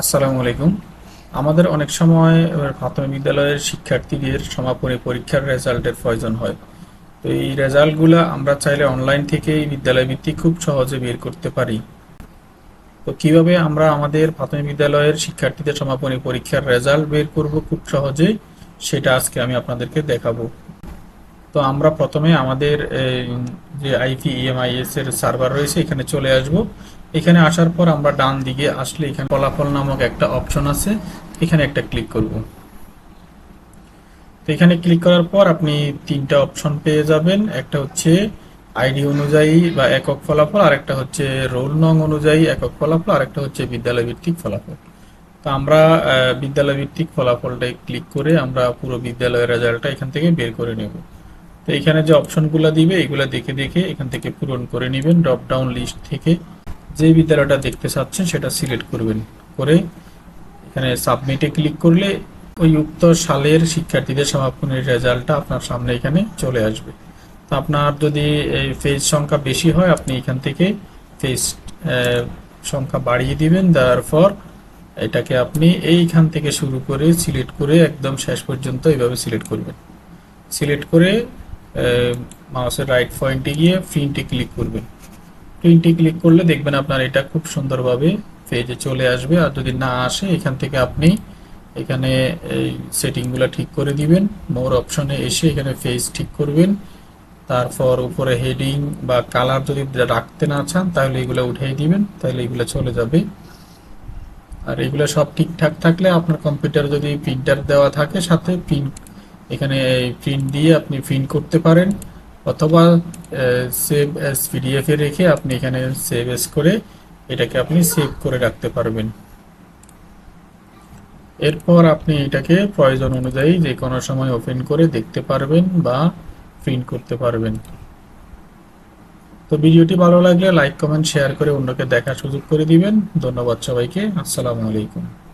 আসসালামু আলাইকুম। আমাদের অনেক সময় প্রাথমিক বিদ্যালয়ের শিক্ষার্থীদের সমাপনী পরীক্ষার রেজাল্টের প্রয়োজন হয়। তো এই রেজাল্টগুলো আমরা চাইলে অনলাইন থেকেই বিদ্যালয় ভিত্তিক খুব সহজে বের করতে পারি। তো কীভাবে আমরা আমাদের প্রাথমিক বিদ্যালয়ের শিক্ষার্থীদের সমাপনী পরীক্ষার রেজাল্ট বের করব খুব সহজে সেটা আজকে আমি আপনাদেরকে দেখাবো। তো আমরা প্রথমে আমাদের যে আইপি ইএমআইএস এর সার্ভার রয়েছে, এখানে চলে আসব। এখানে আসার পর আমরা ডান দিকে আসলে এখানে ফলাফল নামক একটা অপশন আছে, এখানে একটা ক্লিক করব। তো এখানে ক্লিক করার পর আপনি তিনটা অপশন পেয়ে যাবেন। একটা হচ্ছে আইডি অনুযায়ী বা একক ফলাফল আর একটা হচ্ছে রোল নং অনুযায়ী একক ফলাফল আর একটা হচ্ছে বিদ্যালয় ভিত্তিক ফলাফল। তো আমরা বিদ্যালয় ভিত্তিক ফলাফলটাই ক্লিক করে আমরা পুরো বিদ্যালয়ের রেজাল্টটা এখান থেকে বের করে নেব। তো এখানে যে অপশনগুলো দিবে, এগুলা দেখে দেখে এখান থেকে পূরণ করে নেবেন। ড্রপ ডাউন লিস্ট থেকে যে বিদ্যালয়টা দেখতে চাচ্ছেন, সেটা সিলেক্ট করবেন। করে এখানে সাবমিটে ক্লিক করলে ওই উক্ত সালের শিক্ষার্থীদের সমাপনীর রেজাল্টটা আপনার সামনে এখানে চলে আসবে। তো আপনার যদি এই ফেজ সংখ্যা বেশি হয়, আপনি এখান থেকে ফেজ সংখ্যা বাড়িয়ে দিবেন। দেওয়ার পর এটাকে আপনি এইখান থেকে শুরু করে সিলেক্ট করে একদম শেষ পর্যন্ত এইভাবে সিলেক্ট করবেন। সিলেক্ট করে মাউসের রাইট পয়েন্টে গিয়ে প্রিন্টে ক্লিক করবেন। প্রিন্টে ক্লিক করলে দেখবেন আপনার এটা খুব সুন্দরভাবে পেজে চলে আসবে। আর যদি না আসে, এখান থেকে আপনি এখানে এই সেটিংগুলো ঠিক করে দিবেন। মোর অপশনে এসে এখানে ফেজ ঠিক করবেন। তারপর উপরে হেডিং বা কালার যদি রাখতে না চান, তাহলে এগুলো উঠিয়ে দিবেন। তাহলে এগুলো চলে যাবে। আর এগুলো সব ঠিকঠাক থাকলে আপনার কম্পিউটার যদি প্রিন্টার দেওয়া থাকে, সাথে প্রিন্ট এখানে এই প্রিন্ট দিয়ে আপনি প্রিন্ট করতে পারেন, অথবা সেভ এস পিডিএফ এ রেখে আপনি এখানে সেভ এস করে এটাকে আপনি সেভ করে রাখতে পারবেন। এরপর আপনি এটাকে প্রয়োজন অনুযায়ী যে কোনো সময় ওপেন করে দেখতে পারবেন বা প্রিন্ট করতে পারবেন। তো ভিডিওটি ভালো লাগলে লাইক কমেন্ট শেয়ার করে অন্যকে দেখার সুযোগ করে দিবেন। ধন্যবাদ সবাইকে। আসসালামু আলাইকুম।